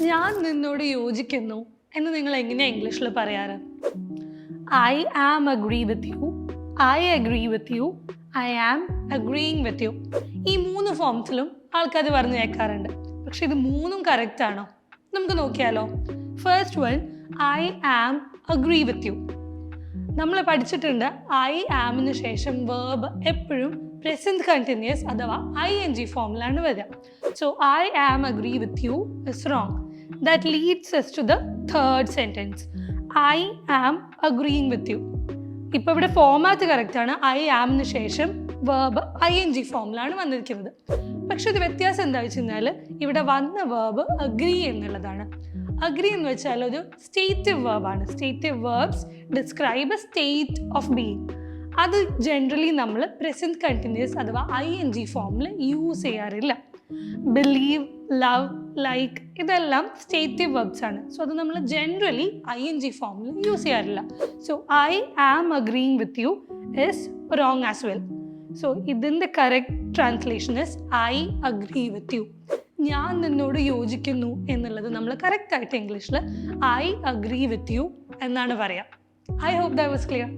ഞാൻ നിന്നോട് യോജിക്കുന്നു എന്ന് നിങ്ങൾ എങ്ങനെയാ ഇംഗ്ലീഷിൽ പറയാറ്? I am agree with you I agree with you I am agreeing with you ഈ മൂന്ന് ഫോംസിലും ആൾക്കാർ പറഞ്ഞു കേൾക്കാറുണ്ട്. പക്ഷെ ഇത് മൂന്നും കറക്റ്റ് ആണോ? നമുക്ക് നോക്കിയാലോ. First one I am agree with you നമ്മൾ പഠിച്ചിട്ടുണ്ട് ഐ ആമിന് ശേഷം വേർബ് എപ്പോഴും പ്രസന്റ് കണ്ടിന്യൂസ് അഥവാ ഐ എൻ ജി ഫോമിലാണ് വരിക. So I am agree with you is wrong that leads us to the third sentence I am agreeing with you ഇപ്പോൾ ഇവിടെ ഫോമാറ്റ് ആണ്. ഐ ആമിന് ശേഷം വേർബ് ഐ എൻ ജി ഫോമിലാണ് വന്നിരിക്കുന്നത്. പക്ഷെ ഒരു വ്യത്യാസം എന്താ വെച്ച് കഴിഞ്ഞാൽ ഇവിടെ വന്ന വേർബ് അഗ്രി എന്നുള്ളതാണ്. അഗ്രി എന്ന് വെച്ചാൽ ഒരു stative വേർബാണ് stative verbs describe a state of being അത് ജനറലി നമ്മൾ പ്രസന്റ് കണ്ടിന്യൂസ് അഥവാ ഐ എൻ ജി ഫോമിൽ യൂസ് ചെയ്യാറില്ല. ബിലീവ് ലവ് ലൈക്ക് ഇതെല്ലാം സ്റ്റേറ്റീവ് വേർബ്സ് ആണ്. സോ അത് നമ്മൾ ജനറലി ഐ എൻ ജി ഫോമിൽ യൂസ് ചെയ്യാറില്ല. So I am agreeing with you is wrong as well so ഇതിന്റെ correct translation is I agree with you ഞാൻ നിന്നോട് യോജിക്കുന്നു എന്നുള്ളത് നമ്മൾ കറക്റ്റ് ആയിട്ട് ഇംഗ്ലീഷിൽ ഐ അഗ്രി വിത്ത് യു എന്നാണ് പറയാം. I hope that was clear